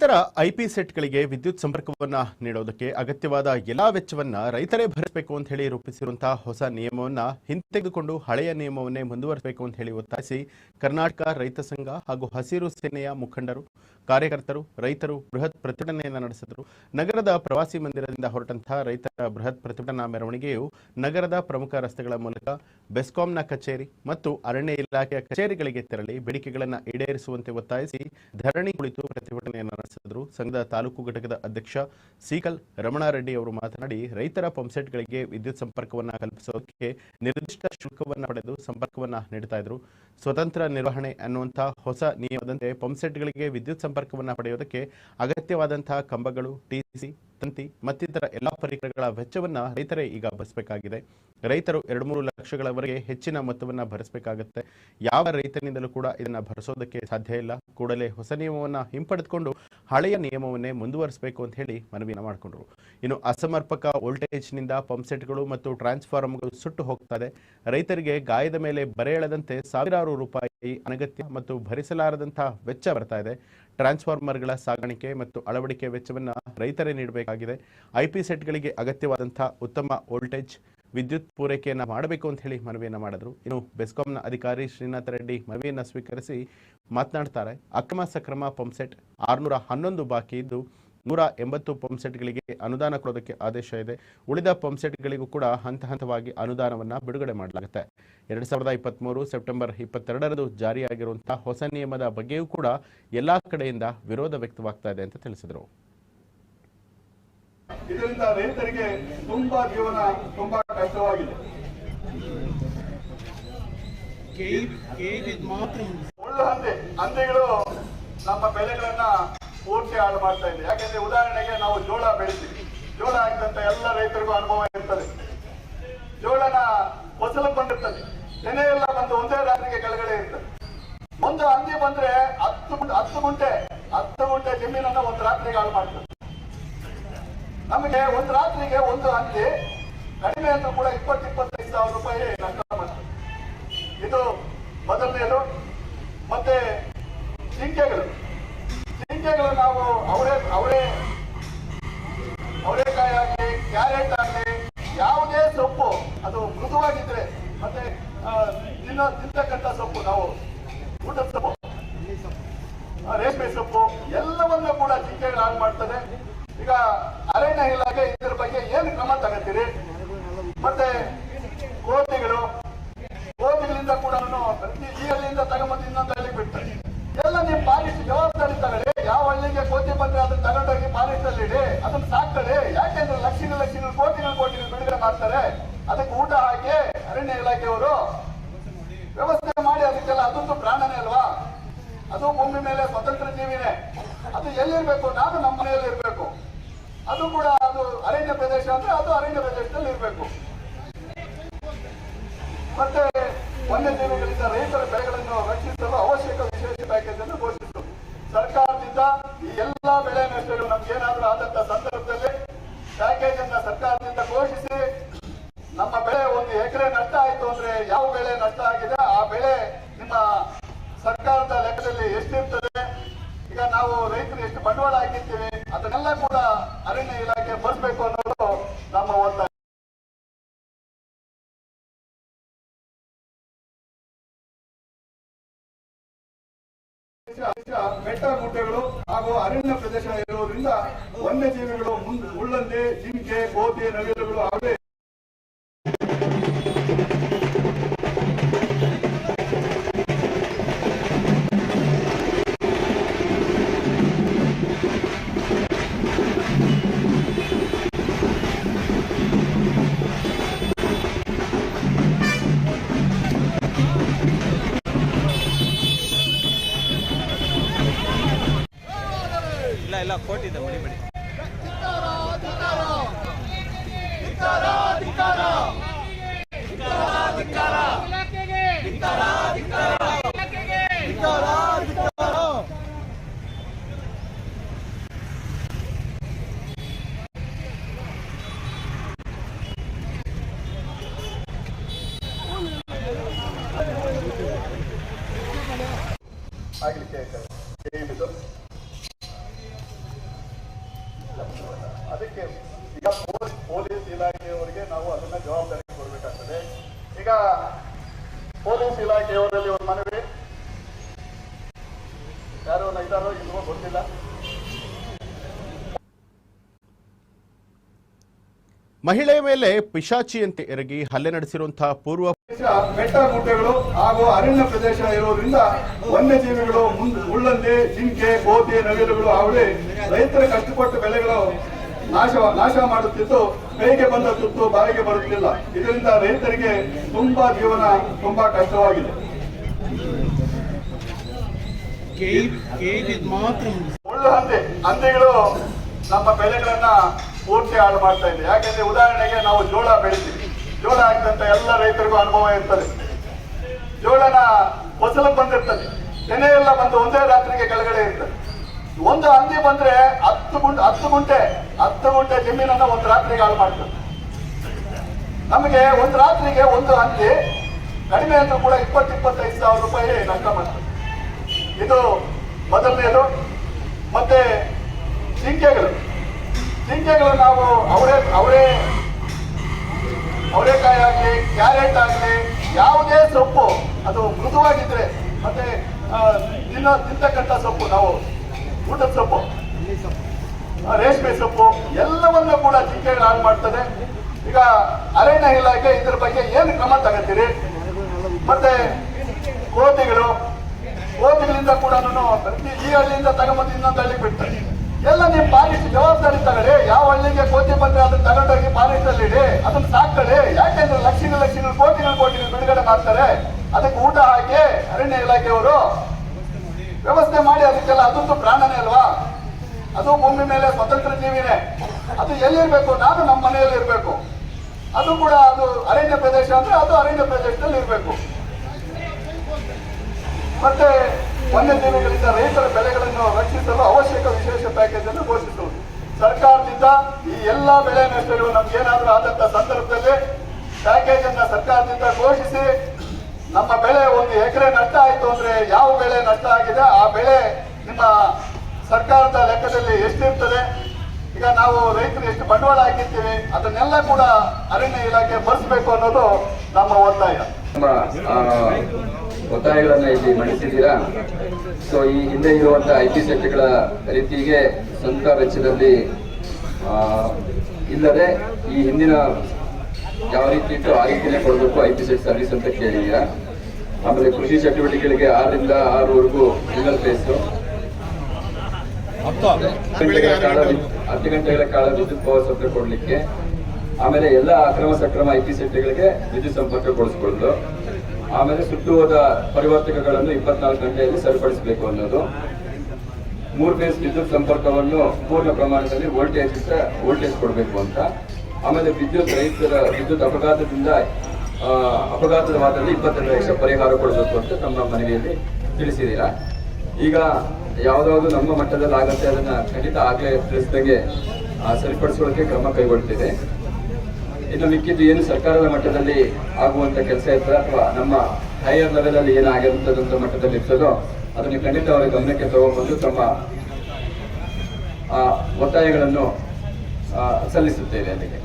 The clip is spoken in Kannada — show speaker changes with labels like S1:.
S1: ರೈತರ ಐಪಿ ಸೆಟ್ಗಳಿಗೆ ವಿದ್ಯುತ್ ಸಂಪರ್ಕವನ್ನ ನೀಡೋದಕ್ಕೆ ಅಗತ್ಯವಾದ ಎಲ್ಲಾ ವೆಚ್ಚವನ್ನ ರೈತರೇ ಭರಿಸಬೇಕು ಅಂತ ಹೇಳಿ ರೂಪಿಸಿರುವಂತಹ ಹೊಸ ನಿಯಮವನ್ನ ಹಿಂತೆಗೆದುಕೊಂಡು ಹಳೆಯ ನಿಯಮವನ್ನೇ ಮುಂದುವರಿಸಬೇಕು ಅಂತ ಹೇಳಿ ಒತ್ತಾಯಿಸಿ ಕರ್ನಾಟಕ ರೈತ ಸಂಘ ಹಾಗೂ ಹಸಿರು ಸೇನೆಯ ಮುಖಂಡರು, ಕಾರ್ಯಕರ್ತರು, ರೈತರು ಬೃಹತ್ ಪ್ರತಿಭಟನೆಯನ್ನು ನಡೆಸಿದರು. ನಗರದ ಪ್ರವಾಸಿ ಮಂದಿರದಿಂದ ಹೊರಟಂತಹ ರೈತರ ಬೃಹತ್ ಪ್ರತಿಭಟನಾ ಮೆರವಣಿಗೆಯು ನಗರದ ಪ್ರಮುಖ ರಸ್ತೆಗಳ ಮೂಲಕ ಬೆಸ್ಕಾಂನ ಕಚೇರಿ ಮತ್ತು ಅರಣ್ಯ ಇಲಾಖೆಯ ಕಚೇರಿಗಳಿಗೆ ತೆರಳಿ ಬೇಡಿಕೆಗಳನ್ನು ಈಡೇರಿಸುವಂತೆ ಒತ್ತಾಯಿಸಿ ಧರಣಿ ಕುಳಿತು ಪ್ರತಿಭಟನೆಯನ್ನು ನಡೆಸಿದರು. ಸಂಘದ ತಾಲೂಕು ಘಟಕದ ಅಧ್ಯಕ್ಷ ಸೀಕಲ್ ರಮಣಾರೆಡ್ಡಿ ಅವರು ಮಾತನಾಡಿ, ರೈತರ ಪಂಪ್ಸೆಟ್ಗಳಿಗೆ ವಿದ್ಯುತ್ ಸಂಪರ್ಕವನ್ನು ಕಲ್ಪಿಸೋದಕ್ಕೆ ನಿರ್ದಿಷ್ಟ ಶುಲ್ಕವನ್ನು ಪಡೆದು ಸಂಪರ್ಕವನ್ನು ನೀಡ್ತಾ ಇದ್ರು. ಸ್ವತಂತ್ರ ನಿರ್ವಹಣೆ ಅನ್ನುವಂತಹ ಹೊಸ ನಿಯಮದಂತೆ ಪಂಪ್ಸೆಟ್ಗಳಿಗೆ ವಿದ್ಯುತ್ ಸಂಪರ್ಕವನ್ನು ಪಡೆಯೋದಕ್ಕೆ ಅಗತ್ಯವಾದಂತಹ ಕಂಬಗಳು ಟಿಸಿ ತಂತಿ ಮತ್ತಿತರ ಎಲ್ಲಾ ಪರಿಕರಗಳ ವೆಚ್ಚವನ್ನು ರೈತರೇ ಈಗ ಭರಿಸಬೇಕಾಗಿದೆ. ರೈತರು ಎರಡು ಮೂರು ಲಕ್ಷಗಳವರೆಗೆ ಹೆಚ್ಚಿನ ಮೊತ್ತವನ್ನು ಭರಿಸಬೇಕಾಗುತ್ತೆ. ಯಾವ ರೈತನಿಂದಲೂ ಕೂಡ ಇದನ್ನು ಭರಿಸೋದಕ್ಕೆ ಸಾಧ್ಯ ಇಲ್ಲ. ಕೂಡಲೇ ಹೊಸ ನಿಯಮವನ್ನ ಹಿಂಪಡೆದುಕೊಂಡು ಹಳೆಯ ನಿಯಮವನ್ನೇ ಮುಂದುವರಿಸಬೇಕು ಅಂತ ಹೇಳಿ ಮನವಿಯನ್ನು ಮಾಡಿಕೊಂಡ್ರು. ಇನ್ನು ಅಸಮರ್ಪಕ ವೋಲ್ಟೇಜ್ನಿಂದ ಪಂಪ್ಸೆಟ್ಗಳು ಮತ್ತು ಟ್ರಾನ್ಸ್ಫಾರ್ಮರ್ಗಳು ಸುಟ್ಟು ಹೋಗ್ತಾ ರೈತರಿಗೆ ಗಾಯದ ಮೇಲೆ ಬರೆ ಎಳೆದಂತೆ ಸಾವಿರಾರು ರೂಪಾಯಿ ಅನಗತ್ಯ ಮತ್ತು ಭರಿಸಲಾರದಂತಹ ವೆಚ್ಚ ಬರ್ತಾ ಇದೆ. ಟ್ರಾನ್ಸ್ಫಾರ್ಮರ್ಗಳ ಸಾಗಾಣಿಕೆ ಮತ್ತು ಅಳವಡಿಕೆ ವೆಚ್ಚವನ್ನು ರೈತರೇ ನೀಡಬೇಕಾಗಿದೆ. ಐ ಪಿ ಸೆಟ್ಗಳಿಗೆ ಅಗತ್ಯವಾದಂಥ ಉತ್ತಮ ವೋಲ್ಟೇಜ್ ವಿದ್ಯುತ್ ಪೂರೈಕೆಯನ್ನು ಮಾಡಬೇಕು ಅಂತ ಹೇಳಿ ಮನವಿಯನ್ನು ಮಾಡಿದ್ರು. ಇನ್ನು ಬೆಸ್ಕಾಂನ ಅಧಿಕಾರಿ ಶ್ರೀನಾಥ ರೆಡ್ಡಿ ಮನವಿಯನ್ನು ಸ್ವೀಕರಿಸಿ ಮಾತನಾಡ್ತಾರೆ. ಅಕ್ರಮ ಸಕ್ರಮ ಪಂಪ್ಸೆಟ್ ಆರುನೂರ ಹನ್ನೊಂದು ಬಾಕಿ ಇದ್ದು ನೂರ ಎಂಬತ್ತು ಪಂಪ್ಸೆಟ್ಗಳಿಗೆ ಅನುದಾನ ಕೊಡೋದಕ್ಕೆ ಆದೇಶ ಇದೆ. ಉಳಿದ ಪಂಪ್ಸೆಟ್ಗಳಿಗೂ ಕೂಡ ಹಂತ ಹಂತವಾಗಿ ಅನುದಾನವನ್ನು ಬಿಡುಗಡೆ ಮಾಡಲಾಗುತ್ತೆ. ಎರಡು ಸಾವಿರದ ಇಪ್ಪತ್ತ್ಮೂರು ಸೆಪ್ಟೆಂಬರ್ ಇಪ್ಪತ್ತೆರಡರಂದು ಜಾರಿಯಾಗಿರುವಂತಹ ಹೊಸ ನಿಯಮದ ಬಗ್ಗೆಯೂ ಕೂಡ ಎಲ್ಲ ಕಡೆಯಿಂದ ವಿರೋಧ ವ್ಯಕ್ತವಾಗ್ತಾ ಇದೆ ಅಂತ ತಿಳಿಸಿದರು.
S2: ಇದರಿಂದ ರೈತರಿಗೆ ತುಂಬಾ ಜೀವನ ತುಂಬಾ ಕಷ್ಟವಾಗಿದೆ. ಮುಳ್ಳು ಹಂದಿ ಹಂದಿಗಳು ನಮ್ಮ ಬೆಳೆಗಳನ್ನ ಪೂರ್ತಿ ಹಾಳು ಮಾಡ್ತಾ ಇದೆ. ಯಾಕಂದ್ರೆ ಉದಾಹರಣೆಗೆ ನಾವು ಜೋಳ ಬೆಳಿತೀವಿ. ಜೋಳ ಹಾಕಿದಂತ ಎಲ್ಲ ರೈತರಿಗೂ ಅನುಭವ ಇರ್ತದೆ. ಜೋಳನ ಫಸಲು ಬಂದಿರ್ತದೆ. ನೆನೆ ಎಲ್ಲ ಬಂದು ಒಂದೇ ರಾತ್ರಿಗೆ ಕೆಳಗಡೆ ಇರ್ತದೆ. ಒಂದು ಹಂದಿ ಬಂದ್ರೆ ಹತ್ತು ಹತ್ತು ಗುಂಟೆ ಹತ್ತು ಗುಂಟೆ ಜಮೀನನ್ನ ಒಂದು ರಾತ್ರಿಗೆ ಹಾಳು ಮಾಡ್ತದೆ. ನಮಗೆ ಒಂದು ರಾತ್ರಿಗೆ ಒಂದು ಹಂದಿ ಕಡಿಮೆ ಅಂದ್ರೂ ಕೂಡ ಇಪ್ಪತ್ತು, ಇಪ್ಪತ್ತೈದು ಸಾವಿರ ರೂಪಾಯಿ ನಷ್ಟ ಮಾಡ್ತದೆ. ಇದು ಮೊದಲನೇದು ಮತ್ತೆ ಜಿಂಕೆಗಳು. ಜಿಂಕೆಗಳು ನಾವು ಅವರೇ ಅವರೇ ಅವರೆಕಾಯಿ ಆಗಲಿ, ಕ್ಯಾರೆಟ್ ಆಗಲಿ, ಯಾವುದೇ ಸೊಪ್ಪು, ಅದು ಮೃದುವಾಗಿದ್ರೆ ಮತ್ತೆ ತಿನ್ನೋ ತಿಂತಕ್ಕಂಥ ಸೊಪ್ಪು ನಾವು, ಊಟದ ಸೊಪ್ಪು ರೇಷ್ಮೆ ಸೊಪ್ಪು, ಎಲ್ಲವನ್ನೂ ಕೂಡ ಜಿಂಕೆಗಳು ಹಾಳು ಮಾಡ್ತದೆ. ಈಗ ಅರಣ್ಯ ಇಲಾಖೆ ಇದ್ರ ಬಗ್ಗೆ ಏನು ಕ್ರಮ ತಗೋತೀರಿ? ಮತ್ತೆ ಕೋತಿಗಳು ಕೋತಿಗಳಿಂದ ಕೂಡ ಪ್ರತಿ ಈ ಹಳ್ಳಿಯಿಂದ ತಗೊಂಬಂದು ಇನ್ನೊಂದು ಹಳ್ಳಿಗೆ ಬಿಡ್ತಾರೆ ಎಲ್ಲ ನೀವು ಪಾಲಿಸಿ ಜವಾಬ್ದಾರಿ ತಗೊಳ್ಳಿ ಯಾವ ಹಳ್ಳಿಗೆ ಕೋತಿ ಬಂದ್ರೆ ಅದನ್ನ ತಗೊಂಡೋಗಿ ಪಾಲಿಸಲ್ಲಿ ಇಡಿ ಅದನ್ನ ಸಾಕ್ತಾರೆ ಯಾಕೆಂದ್ರೆ ಲಕ್ಷಗಳು ಲಕ್ಷಗಳು ಕೋಟಿಗಳು ಕೋಟಿಗಳು ಬಿಡುಗಡೆ ಮಾಡ್ತಾರೆ. ಅದಕ್ಕೆ ಊಟ ಹಾಕಿ ಅರಣ್ಯ ಇಲಾಖೆಯವರು ವ್ಯವಸ್ಥೆ ಮಾಡಿ ಅದಕ್ಕೆಲ್ಲ ಅದೊಂದು ಪ್ರಾಣನೇ ಅಲ್ವಾ? ಅದು ಭೂಮಿ ಮೇಲೆ ಸ್ವತಂತ್ರ ಜೀವಿನೇ. ಅದು ಎಲ್ಲಿರ್ಬೇಕು? ನಾನು ನಮ್ಮ ಮನೆಯಲ್ಲಿ ಇರಬೇಕು ಅದು ಕೂಡ ಅದು ಅರಣ್ಯ ಪ್ರದೇಶ ಅಂದ್ರೆ ಅದು ಅರಣ್ಯ ಪ್ರದೇಶದಲ್ಲಿ ಇರ್ಬೇಕು ಮತ್ತೆ ವನ್ಯಜೀವಿಗಳಿಂದ ರೈತರ ಬೆಳೆಗಳನ್ನು ರಕ್ಷಿಸಲು ಅವಶ್ಯಕ ವಿಶೇಷ ಪ್ಯಾಕೇಜ್ ಅನ್ನು ಘೋಷಿಸಿತು ಸರ್ಕಾರದಿಂದ ಈ ಎಲ್ಲಾ ಬೆಳೆ ನಷ್ಟಗಳು ನಮ್ಗೇನಾದ್ರೂ ಆದಂತ ಸಂದರ್ಭದಲ್ಲಿ ಪ್ಯಾಕೇಜ್ ಅನ್ನ ಸರ್ಕಾರದಿಂದ ಘೋಷಿಸಿ ನಮ್ಮ ಬೆಳೆ ಎಕರೆ ನಷ್ಟ ಆಯ್ತು ಅಂದ್ರೆ ಯಾವ ಬೆಳೆ ನಷ್ಟ ಆಗಿದೆ? ಆ ಬೆಳೆ ನಿಮ್ಮ ಸರ್ಕಾರದ ಲೆಕ್ಕದಲ್ಲಿ ಎಷ್ಟಿರ್ತದೆ ಈಗ ನಾವು ರೈತರು ಎಷ್ಟು ಬಂಡವಾಳ ಹಾಕಿರ್ತೀವಿ, ಅದನ್ನೆಲ್ಲ ಕೂಡ ಅರಣ್ಯ ಇಲಾಖೆ ಬರ್ಬೇಕು ಅನ್ನೋದು ನಮ್ಮ ಒತ್ತಾಯ. ಬೆಟ್ಟ ಗುಡ್ಡಗಳು ಹಾಗೂ ಅರಣ್ಯ ಪ್ರದೇಶ ಇರುವುದರಿಂದ ವನ್ಯಜೀವಿಗಳು ಮುಂದೆ ಮುಳ್ಳಂದಿ, ಜಿಂಕೆ, ಗೋಧಿ, ನವಿಲುಗಳು ಅವೇ ಅದಕ್ಕೆ ಈಗ ಪೊಲೀಸ್ ಇಲಾಖೆಯವರಿಗೆ ನಾವು ಅದನ್ನ ಜವಾಬ್ದಾರಿ ಕೊಡಬೇಕಾಗ್ತದೆ. ಈಗ ಪೊಲೀಸ್ ಇಲಾಖೆಯವರಲ್ಲಿ ಒಂದು ಮನವಿ. ಯಾರು ಇದ್ದಾರೋ ಇಲ್ವೋ ಗೊತ್ತಿಲ್ಲ.
S1: ಮಹಿಳೆಯ ಮೇಲೆ ಪಿಶಾಚಿಯಂತೆ ಎರಗಿ ಹಲ್ಲೆ ನಡೆಸಿರುವಂತಹ ಪೂರ್ವ
S2: ಬೆಟ್ಟ ಗುಡ್ಡಗಳು ಹಾಗೂ ಅರಣ್ಯ ಪ್ರದೇಶ ಇರೋದ್ರಿಂದ ವನ್ಯಜೀವಿಗಳು ಮುಳ್ಳಂದಿ ಜಿಂಕೆ ಕೋತಿ ನವಿಲುಗಳು ಅವಳಿ ರೈತರ ಕಷ್ಟಪಟ್ಟು ಬೆಳೆಗಳು ನಾಶ ನಾಶ ಮಾಡುತ್ತಿದ್ದು ಕೈಗೆ ಬಂದ ತುತ್ತು ಬಾಯಿಗೆ ಬರುತ್ತಿಲ್ಲ. ಇದರಿಂದ ರೈತರಿಗೆ ತುಂಬಾ ಜೀವನ ತುಂಬಾ ಕಷ್ಟವಾಗಿದೆ. ಮುಳ್ಳು ಹಂದಿ, ಹಂದಿಗಳು ನಮ್ಮ ಬೆಳೆಗಳನ್ನ ಪೂರ್ತಿ ಹಾಳು ಮಾಡ್ತಾ ಇದೆ. ಯಾಕೆಂದ್ರೆ ಉದಾಹರಣೆಗೆ ನಾವು ಜೋಳ ಬೆಳಿತೀವಿ. ಜೋಳ ಹಾಕಿದಂತ ಎಲ್ಲ ರೈತರಿಗೂ ಅನುಭವ ಇರ್ತದೆ. ಜೋಳನ ಫಸಲು ಬಂದಿರ್ತದೆ. ನೆನೆ ಎಲ್ಲ ಬಂದು ಒಂದೇ ರಾತ್ರಿಗೆ ಕೆಳಗಡೆ ಇರ್ತದೆ. ಒಂದು ಹಂದಿ ಬಂದ್ರೆ ಹತ್ತು ಗುಂಟೆ ಹತ್ತು ಗುಂಟೆ ಹತ್ತು ಗುಂಟೆ ಜಮೀನನ್ನ ಒಂದು ರಾತ್ರಿಗೆ ಹಾಳು ಮಾಡ್ತದೆ. ನಮಗೆ ಒಂದು ರಾತ್ರಿಗೆ ಒಂದು ಹಂದಿ ಕಡಿಮೆ ಅಂದ್ರೂ ಕೂಡ ಇಪ್ಪತ್ತು, ಇಪ್ಪತ್ತೈದು ಸಾವಿರ ರೂಪಾಯಿ ನಷ್ಟ ಮಾಡ್ತದೆ. ಇದು ಮೊದಲನೇದು. ಮತ್ತೆ ಜಿಂಕೆಗಳು. ಜಿಂಕೆಗಳು ನಾವು ಅವರೇ ಅವರೇ ಅವರೆಕಾಯಿ ಆಗಲಿ ಕ್ಯಾರೆಟ್ ಆಗಲಿ, ಯಾವುದೇ ಸೊಪ್ಪು, ಅದು ಮೃದುವಾಗಿದ್ರೆ ಮತ್ತೆ ತಿನ್ನೋ, ತಿಂತಕ್ಕಂಥ ಸೊಪ್ಪು, ನಾವು ಊಟದ ಸೊಪ್ಪು ರೇಷ್ಮೆ ಸೊಪ್ಪು, ಎಲ್ಲವನ್ನೂ ಕೂಡ ಜಿಂಕೆಗಳು ಹಾಳು ಮಾಡ್ತದೆ. ಈಗ ಅರಣ್ಯ ಇಲಾಖೆ ಇದ್ರ ಬಗ್ಗೆ ಏನು ಕ್ರಮ ತಗೋತೀರಿ? ಮತ್ತೆ ಕೋತಿಗಳು, ಕೋತಿಗಳಿಂದ ಕೂಡ ಈ ಹಳ್ಳಿಯಿಂದ ತಗೊಂಬಂದು ಇನ್ನೊಂದು ಹಳ್ಳಿಗೆ ಬಿಡ್ತಾರೆ ಎಲ್ಲ ನೀವು ಪಾಲಿಸಿ ಜವಾಬ್ದಾರಿ ತಗೊಳ್ಳಿ. ಯಾವ ಹಳ್ಳಿಗೆ ಕೋತಿ ಬಂದ್ರೆ ಅದನ್ನ ತಗೊಂಡೋಗಿ ಪಾಲಿಸಲ್ಲಿ ಇಡಿ. ಅದನ್ನ ಸಾಕೊಳ್ಳಿ ಯಾಕೆಂದ್ರೆ ಲಕ್ಷಣ ಲಕ್ಷಣ ಕೋಟಿಗಳು ಕೋಟಿಗಳು ಬಿಡುಗಡೆ ಮಾಡ್ತಾರೆ. ಅದಕ್ಕೆ ಊಟ ಹಾಕಿ ಅರಣ್ಯ ಇಲಾಖೆಯವರು ವ್ಯವಸ್ಥೆ ಮಾಡಿ, ಅದಕ್ಕೆಲ್ಲ ಅದೊಂದು ಪ್ರಾಣನೇ ಅಲ್ವಾ? ಅದು ಭೂಮಿ ಮೇಲೆ ಸ್ವತಂತ್ರ ಜೀವಿನೇ. ಅದು ಎಲ್ಲಿರ್ಬೇಕು? ನಾನು ನಮ್ಮ ಮನೆಯಲ್ಲಿ ಇರಬೇಕು. ಅದು ಕೂಡ ಅದು ಅರಣ್ಯ ಪ್ರದೇಶ ಅಂದ್ರೆ ಅದು ಅರಣ್ಯ ಪ್ರದೇಶದಲ್ಲಿ ಇರಬೇಕು. ಮತ್ತೆ ವನ್ಯಜೀವಿಗಳಿಂದ ರೈತರ ಬೆಳೆಗಳನ್ನು ರಕ್ಷಿಸಲು ಅವಶ್ಯಕ ವಿಶೇಷ ಪ್ಯಾಕೇಜ್ ಅನ್ನು ಘೋಷಿಸುವುದು. ಸರ್ಕಾರದಿಂದ ಈ ಎಲ್ಲಾ ಬೆಳೆ ನಷ್ಟಗಳು ಏನಾದರೂ ಆದಂತ ಸಂದರ್ಭದಲ್ಲಿ ಪ್ಯಾಕೇಜ್ ಅನ್ನ ಸರ್ಕಾರದಿಂದ ಘೋಷಿಸಿ, ನಮ್ಮ ಬೆಳೆ ಒಂದು ಎಕರೆ ನಷ್ಟ ಆಯ್ತು ಅಂದ್ರೆ ಯಾವ ಬೆಳೆ ನಷ್ಟ ಆಗಿದೆ, ಆ ಬೆಳೆ ನಿಮ್ಮ ಸರ್ಕಾರದ ಲೆಕ್ಕದಲ್ಲಿ ಎಷ್ಟಿರ್ತದೆ? ಈಗ ನಾವು ರೈತರು ಎಷ್ಟು ಬಂಡವಾಳ ಹಾಕಿರ್ತೀವಿ, ಅದನ್ನೆಲ್ಲ ಕೂಡ ಅರಣ್ಯ ಇಲಾಖೆ ಭರಿಸಬೇಕು ಅನ್ನೋದು ನಮ್ಮ ಒತ್ತಾಯ.
S3: ಒತ್ತಾಯಗಳನ್ನ ಇಲ್ಲಿ ಮಂಡಿಸಿದ್ದೀರಾ? ಸೊ ಈ ಹಿಂದೆ ಇರುವಂತಹ ಐ ಟಿ ಸೆಟ್ಗಳ ರೀತಿಗೆ ಸ್ವಂತ ವೆಚ್ಚದಲ್ಲಿ ಇಲ್ಲದೆ ಈ ಹಿಂದಿನ ಯಾವ ರೀತಿ ಇತ್ತು ಆ ರೀತಿನೇ ಕೊಡಬೇಕು ಐ ಪಿ ಸೆಟ್ ಸರ್ವಿಸ್ ಅಂತ ಕೇಳಿದ್ದೀರಾ? ಆಮೇಲೆ ಕೃಷಿ ಚಟುವಟಿಕೆಗಳಿಗೆ ಆರರಿಂದ ಆರೂವರೆಗೂ ಸಿಂಗಲ್ ಫೇಸು ಹತ್ತು ಗಂಟೆಗಳ ಕಾಲ ವಿದ್ಯುತ್ ಪವರ್ ಸಪ್ಲೈ ಕೊಡಲಿಕ್ಕೆ. ಆಮೇಲೆ ಎಲ್ಲ ಅಕ್ರಮ ಸಕ್ರಮ ಐ ಪಿ ಸೆಟ್ಗಳಿಗೆ ವಿದ್ಯುತ್ ಸಂಪರ್ಕ ಕೊಡಿಸ್ಕೊಳ್ಳೋದು. ಆಮೇಲೆ ಸುಟ್ಟು ಹೋದ ಪರಿವರ್ತಕಗಳನ್ನು ಇಪ್ಪತ್ನಾಲ್ಕು ಗಂಟೆಯಲ್ಲಿ ಸರಿಪಡಿಸಬೇಕು ಅನ್ನೋದು. ಮೂರು ಫೇಸ್ ವಿದ್ಯುತ್ ಸಂಪರ್ಕವನ್ನು ಪೂರ್ಣ ಪ್ರಮಾಣದಲ್ಲಿ ವೋಲ್ಟೇಜ್ ವೋಲ್ಟೇಜ್ ಕೊಡಬೇಕು ಅಂತ. ಆಮೇಲೆ ವಿದ್ಯುತ್ ರೈತರ ವಿದ್ಯುತ್ ಅಪಘಾತದಿಂದ ಅಪಘಾತದ ವಾದದಲ್ಲಿ ಇಪ್ಪತ್ತೆರಡು ಲಕ್ಷ ಪರಿಹಾರ ಕೊಡಬೇಕು ಅಂತ ನಮ್ಮ ಮನವಿಯಲ್ಲಿ ತಿಳಿಸಿದ್ದೀರಾ. ಈಗ ಯಾವುದಾದ್ರು ನಮ್ಮ ಮಟ್ಟದಲ್ಲಿ ಆಗುತ್ತೆ ಅದನ್ನ ಖಂಡಿತ ಆಗಲೇ ತಿಳಿಸಿದಂಗೆ ಸರಿಪಡಿಸೋದಕ್ಕೆ ಕ್ರಮ ಕೈಗೊಳ್ತೇವೆ. ಇನ್ನು ಮಿಕ್ಕಿದ್ದು ಏನು ಸರ್ಕಾರದ ಮಟ್ಟದಲ್ಲಿ ಆಗುವಂತ ಕೆಲಸ ಇರ್ತದೆ ಅಥವಾ ನಮ್ಮ ಹೈಯರ್ ಲೆವೆಲ್ ಅಲ್ಲಿ ಏನಾಗಿರುತ್ತದಂತ ಮಟ್ಟದಲ್ಲಿ ಇರ್ತದೋ ಅದನ್ನು ಖಂಡಿತ ಅವರ ಗಮನಕ್ಕೆ ತಗೊಂಡ್ಬಂದು ತಮ್ಮ ಆ, ಒತ್ತಾಯಗಳನ್ನು ಸಲ್ಲಿಸುತ್ತೇವೆ ಅದಕ್ಕೆ